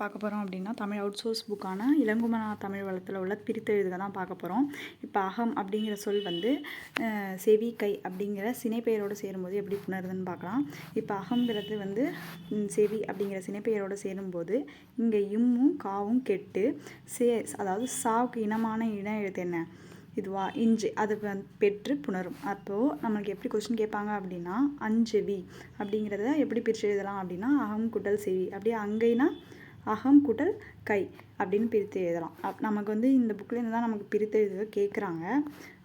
பார்க்க போகிறோம் அப்படின்னா தமிழ் அவுட் சோர்ஸ் புக்கான இளங்குமனா தமிழ் வளத்தில் உள்ள பிரித்தெழுதுக தான் பார்க்க போகிறோம் இப்போ அகம் அப்படிங்கிற சொல் வந்து செவி கை அப்படிங்கிற சினைப்பெயரோடு சேரும்போது எப்படி புணருதுன்னு பார்க்கலாம். இப்போ அகங்கிறது வந்து செவி அப்படிங்கிற சினைப்பெயரோடு சேரும்போது இங்கே இம்மும் காவும் கெட்டு சே அதாவது சாவுக்கு இனமான இன எழுத்து என்ன? இதுவா? இஞ்சு. அது பெற்று புணரும். அப்போது நம்மளுக்கு எப்படி கொஸ்டின் கேட்பாங்க அப்படின்னா அஞ்செவி அப்படிங்கிறத எப்படி பிரித்து எழுதலாம் அப்படின்னா அகம் குட்டல் செவி. அப்படியே அங்கைனா அகம் குடல் கை அப்படின்னு பிரித்து எழுதலாம். அப் நமக்கு வந்து இந்த புக்லேருந்து தான் நமக்கு பிரித்து எழுத கேட்குறாங்க.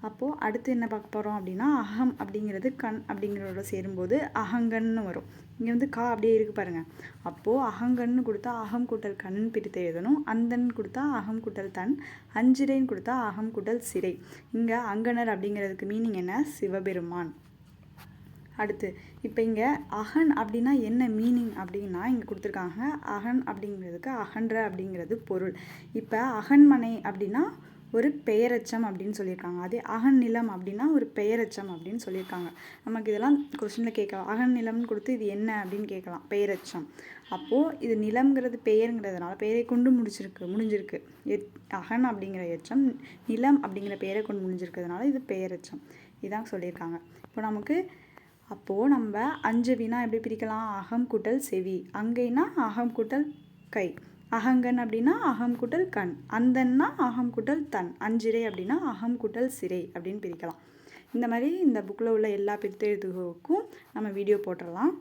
அப்போது அடுத்து என்ன பார்க்க போகிறோம் அப்படின்னா அகம் அப்படிங்கிறது கண் அப்படிங்கிறதோட சேரும்போது அகங்கன்னு வரும். இங்கே வந்து கா அப்படியே இருக்குது பாருங்கள் அப்போது அகங்கன்னு கொடுத்தா அகம் கூட்டல் கண் பிரித்து எழுதணும். அந்தன் கொடுத்தா அகம் கூட்டல் தன் அஞ்சிரைன்னு கொடுத்தா அகம் கூட்டல் சிறை. இங்கே அங்கனர் அப்படிங்கிறதுக்கு மீனிங் என்ன? சிவபெருமான். அடுத்து இப்போ இங்கே அகன் அப்படின்னா என்ன மீனிங் அப்படின்னா இங்கே கொடுத்துருக்காங்க. அகன் அப்படிங்கிறதுக்கு அகன்ற அப்படிங்கிறது பொருள். இப்போ அகன்மனை அப்படின்னா ஒரு பெயரச்சம் அப்படின்னு சொல்லியிருக்காங்க. அதே அகன் நிலம் அப்படின்னா ஒரு பெயரச்சம் அப்படின்னு சொல்லியிருக்காங்க. நமக்கு இதெல்லாம் கொஸ்டினில் கேட்கலாம். அகன் நிலம்னு கொடுத்து இது என்ன அப்படின்னு கேட்கலாம். பெயரச்சம். அப்போது இது நிலம்ங்கிறது பெயருங்கிறதுனால பெயரை கொண்டு முடிச்சிருக்கு முடிஞ்சிருக்கு. எத் அகன் அப்படிங்கிற எச்சம் நிலம் அப்படிங்கிற பெயரை கொண்டு முடிஞ்சிருக்கிறதுனால இது பெயரச்சம். இதான் சொல்லியிருக்காங்க. இப்போ நமக்கு அப்போது நம்ம அஞ்சு வினா எப்படி பிரிக்கலாம்? அகம் குட்டல் செவி. அங்கைனா அகம் குட்டல் கை. அகங்கன் அப்படின்னா அகம் குட்டல் கண். அந்தன்னா அகம் குட்டல் தன். அஞ்சிரை அப்படின்னா அகம் குட்டல் சிறை அப்படின்னு பிரிக்கலாம். இந்த மாதிரி இந்த புக்கில் உள்ள எல்லா பிரித்தெழுத்துகளுக்கும் நம்ம வீடியோ போட்டுடலாம்.